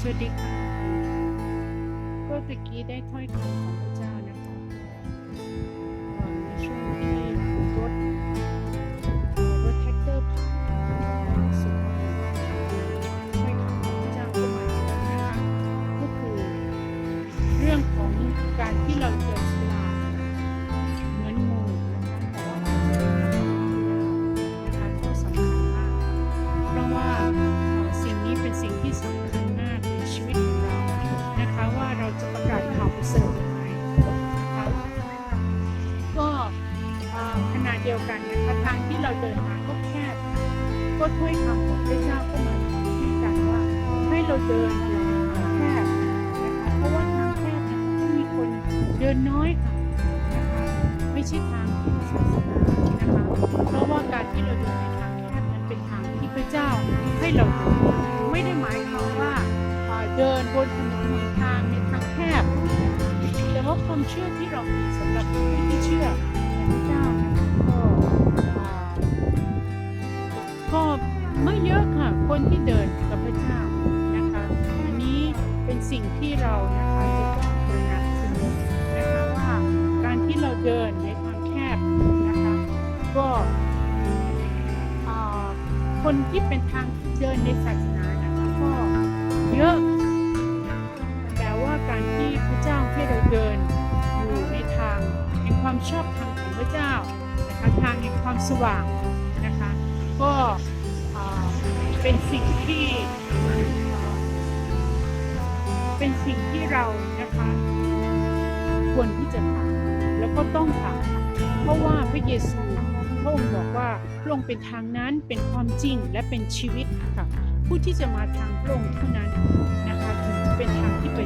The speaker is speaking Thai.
สวัสดีค่ะ ก็ตะกี้ได้ถ้อยคำของพระเจ้า เดียวกันนะคะทางที่เราเดินมาก็แคบก็ถ้อยคำของพระเจ้าก็มาที่กันว่าให้เราเดินอย่างแคบนะคะเพราะว่าทางแคบนะคะก็มีคนเดินน้อยค่ะนะคะไม่ใช่ทางของศาสนานะคะเพราะว่าการที่เราเดินในทางแคบนั้นเป็นทางที่พระเจ้าให้เราเดินไม่ได้หมายความว่าเอ่อเดินบนถนนหนทางในทางแคบแต่ว่าความเชื่อที่เรามีสำหรับผู้ที่เชื่อ ก็ไม่เยอะค่ะ คนที่เดินกับพระเจ้านะคะ อันนี้เป็นสิ่งที่เรานะคะจะต้องตระหนักเสมอนะคะว่าการที่เราเดินในทางแคบนะคะก็คนที่เป็นทางเดินในศาสนานะคะก็เยอะแต่ว่าการที่พระเจ้าให้เราเดินอยู่ในทางแห่งความชอบธรรมของพระเจ้านะคะทางแห่งความสว่าง ก็เป็นสิ่งที่เป็นสิ่งที่เรานะคะควรที่จะทำแล้วก็ต้องทำเพราะว่าพระเยซูพระองค์บอกว่าพระองค์เป็นทางนั้นเป็นความจริงและเป็นชีวิตค่ะผู้ที่จะมาทางพระองค์เท่านั้นนะคะถึงจะเป็นทางที่ไป